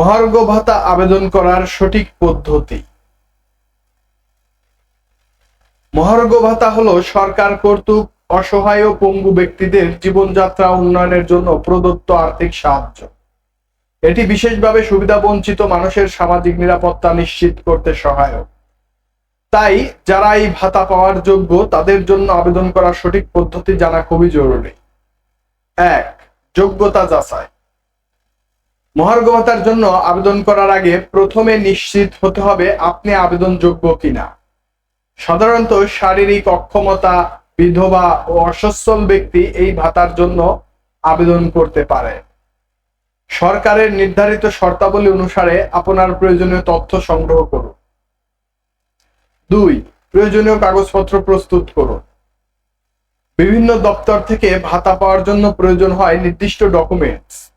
মহার্ঘ ভাতা আবেদন করার সঠিক পদ্ধতি। মহার্ঘ ভাতা হলো সরকার কর্তৃক অসহায় ও পঙ্গু ব্যক্তিদের জীবনযাত্রা উন্নয়নের জন্য প্রদত্ত আর্থিক সাহায্য। এটি বিশেষভাবে সুবিধাবঞ্চিত মানুষের সামাজিক নিরাপত্তা নিশ্চিত করতে সহায়ক। তাই যারা এই ভাতা পাওয়ার যোগ্য, তাদের জন্য আবেদন করার সঠিক পদ্ধতি জানা খুবই জরুরি। এক, যোগ্যতা যাচাই। মহার্ঘ জন্য আবেদন করার আগে প্রথমে নিশ্চিত হতে হবে আপনি আবেদনযোগ্য কিনা। সাধারণত শারীরিক অক্ষমতা, বিধবা ও অসচ্ছল ব্যক্তি এই ভাতার জন্য আবেদন করতে পারে। সরকারের নির্ধারিত শর্তাবলী অনুসারে আপনার প্রয়োজনীয় তথ্য সংগ্রহ করুন। দুই, প্রয়োজনীয় কাগজপত্র প্রস্তুত করুন। বিভিন্ন দপ্তর থেকে ভাতা পাওয়ার জন্য প্রয়োজন হয় নির্দিষ্ট ডকুমেন্টস।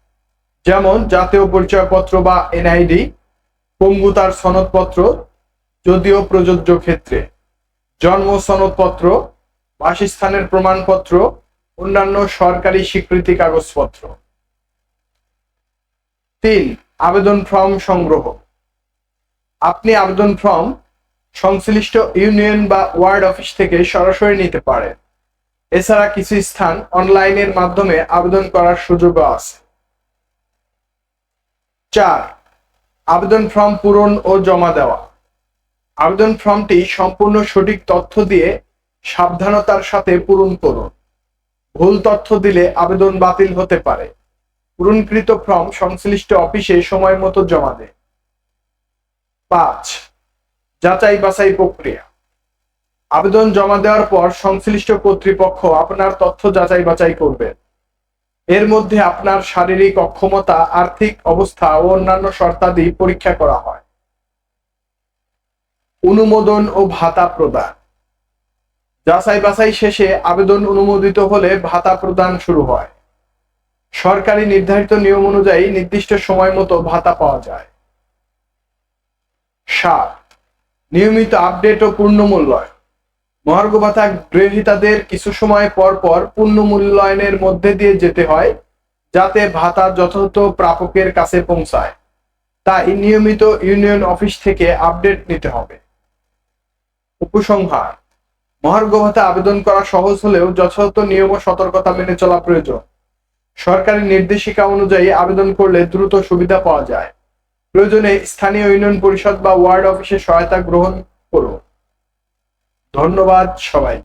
যেমন জাতীয় পরিচয়পত্র বা এনআইডি পঙ্গুতার সনদপত্র, যদিও প্রযোজ্য ক্ষেত্রে। জন্ম সনদপত্র, বাসস্থানের প্রমাণপত্র, অন্যান্য সরকারি স্বীকৃতি কাগজপত্র। তিন, আবেদন ফর্ম সংগ্রহ। আপনি আবেদন ফর্ম সংশ্লিষ্ট ইউনিয়ন বা ওয়ার্ড অফিস থেকে সরাসরি নিতে পারেন। এছাড়া কিছু স্থান অনলাইনের মাধ্যমে আবেদন করার সুযোগও আছে। চার, আবেদন ফর্ম পূরণ ও জমা দেওয়া। আবেদন ফর্মটি সম্পূর্ণ সঠিক তথ্য দিয়ে সাবধানতার সাথে পূরণ করুন। ভুল তথ্য দিলে আবেদন বাতিল হতে পারে। পূরণকৃত ফর্ম সংশ্লিষ্ট অফিসে সময় মতো জমা দেয়। পাঁচ, যাচাই বাছাই প্রক্রিয়া। আবেদন জমা দেওয়ার পর সংশ্লিষ্ট কর্তৃপক্ষ আপনার তথ্য যাচাই বাছাই করবেন এর মধ্যে আপনার শারীরিক অক্ষমতা, আর্থিক অবস্থা ও অন্যান্য শর্তাদি পরীক্ষা করা হয়। অনুমোদন ও ভাতা প্রদান। যাচাই বাছাই শেষে আবেদন অনুমোদিত হলে ভাতা প্রদান শুরু হয়। সরকারি নির্ধারিত নিয়ম অনুযায়ী নির্দিষ্ট সময় মতো ভাতা পাওয়া যায়। সাত, নিয়মিত আপডেট ও পূর্ণ মূল্যায়ন মহার্ঘ ভাতা গ্রহীতাদের কিছু সময় পর পর পূর্ণ মূল্যায়নের মধ্যে দিয়ে যেতে হয়, যাতে ভাতা যথাযথ প্রাপকের কাছে পৌঁছায়। তাই নিয়মিত ইউনিয়ন অফিস থেকে আপডেট নিতে হবে। উপসংহার মহার্ঘ ভাতা আবেদন করা সহজ হলেও যথাযথ নিয়ম ও সতর্কতা মেনে চলা প্রয়োজন। সরকারি নির্দেশিকা অনুযায়ী আবেদন করলে দ্রুত সুবিধা পাওয়া যায়। প্রয়োজনে স্থানীয় ইউনিয়ন পরিষদ বা ওয়ার্ড অফিসের সহায়তা গ্রহণ করুন। ধন্যবাদ সবাই